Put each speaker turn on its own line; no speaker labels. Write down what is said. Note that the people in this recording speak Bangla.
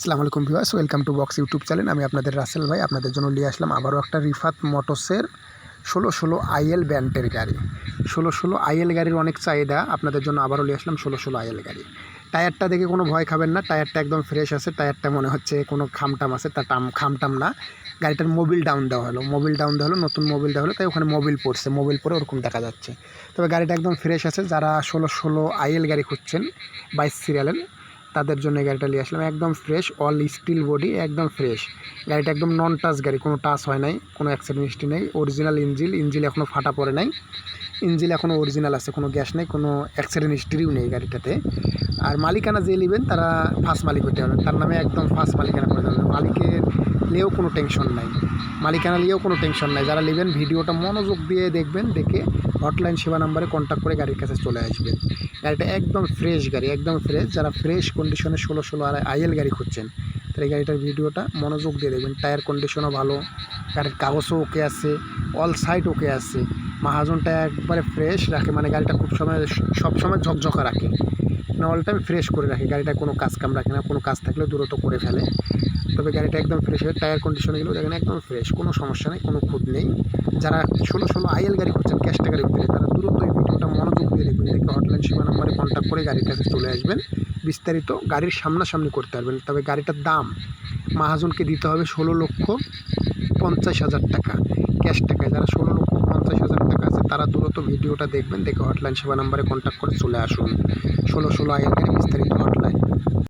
আসসালামু আলাইকুম viewers, welcome to box YouTube channel. আমি আপনাদের রাসেল ভাই, আপনাদের জন্য নিয়ে আসলাম আবারও একটা রিফাত মোটরসের ষোলো ষোলো আইএল ব্যান্ডের গাড়ি। ষোলো ষোলো আইএল গাড়ির অনেক চাহিদা, আপনাদের জন্য আবারও নিয়ে আসলাম ষোলো ষোলো আইএল গাড়ি। টায়ারটা দেখে কোনো ভয় খাবেন না, টায়ারটা একদম ফ্রেশ আছে, টায়ারটা মনে হচ্ছে কোনো খামটাম আছে, তা টাম খামটাম না। গাড়িটার মোবিল ডাউন দেওয়া হলো মোবিল ডাউন দেওয়া হলো, নতুন মোবিল দেওয়া হলো, তাই ওখানে মোবিল পড়ছে মোবিল পরে ওরকম দেখা যাচ্ছে। তবে গাড়িটা একদম ফ্রেশ আছে, যারা ষোলো ষোলো আইএল গাড়ি খুঁজছেন, বাইশ সিরিয়ালের তাদের জন্য গাড়িটা নিয়ে আসলাম। একদম ফ্রেশ অল স্টিল বডি একদম ফ্রেশ গাড়িটা একদম নন টাচ গাড়ি, কোনো টাচ হয় নাই, কোনো অ্যাক্সিডেন্ট হিস্ট্রি নেই অরিজিনাল ইঞ্জিল ইঞ্জিল এখনও ফাটা পড়ে নাই। ইঞ্জিল এখনও অরিজিনাল আছে, কোনো গ্যাস নেই, কোনো অ্যাক্সিডেন্ট হিস্ট্রিও নেই গাড়িটাতে। আর মালিকানা যে নেবেন, তারা ফার্স্ট মালিক হতে হবে। তার নামে একদম ফার্স্ট মালিকানা করে দেবে মালিকের নিয়েও কোনো টেনশন নাই। মালিকানা নিয়েও কোনো টেনশন নাই। যারা নেবেন, ভিডিওটা মনোযোগ দিয়ে দেখবেন, দেখে হটলাইন সেবা নাম্বারে কন্ট্যাক্ট করে গাড়ির কাছে চলে আসবেন। গাড়িটা একদম ফ্রেশ গাড়ি, একদম ফ্রেশ যারা ফ্রেশ কন্ডিশনে ষোলো ষোলো আর আইএল গাড়ি খুঁজছেন তাহলে এই গাড়িটার ভিডিওটা মনোযোগ দিয়ে দেখবেন। টায়ার কন্ডিশনও ভালো, গাড়ির কাগজও ওকে আছে অল সাইড ওকে আছে। মাহাজনটা একবারে ফ্রেশ রাখে মানে গাড়িটা খুব সময়, সব সময় ঝকঝকা রাখে। না অল টাইম ফ্রেশ করে রাখে, গাড়িটা কোনো কাজ কাম রাখে না, কোনো কাজ থাকলে দূরত্ব করে ফেলে। তবে গাড়িটা একদম ফ্রেশ হয়ে টায়ার কন্ডিশনগুলো দেখেন একদম ফ্রেশ কোনো সমস্যা নেই, কোনো খুঁত নেই। যারা ষোলো ষোলো আইএল গাড়ি করছেন ক্যাশ টাকার ভিতরে, তারা দ্রুত দেখবেন দেখে হটলাইন সেবা নাম্বারে কন্ট্যাক্ট করে গাড়ির কাছে চলে আসবেন। বিস্তারিত গাড়ির সামনাসামনি করতে পারবেন। তবে গাড়িটার দাম মাহাজনকে দিতে হবে ষোলো লক্ষ পঞ্চাশ হাজার টাকা ক্যাশ টাকায়। যারা ষোলো লক্ষ পঞ্চাশ হাজার টাকা আছে, তারা দ্রুত ভিডিওটা দেখবেন, দেখে হটলাইন সেবা নাম্বারে কন্ট্যাক্ট করে চলে আসুন। ষোলো ষোলো আইএল বিস্তারিত হটলাইন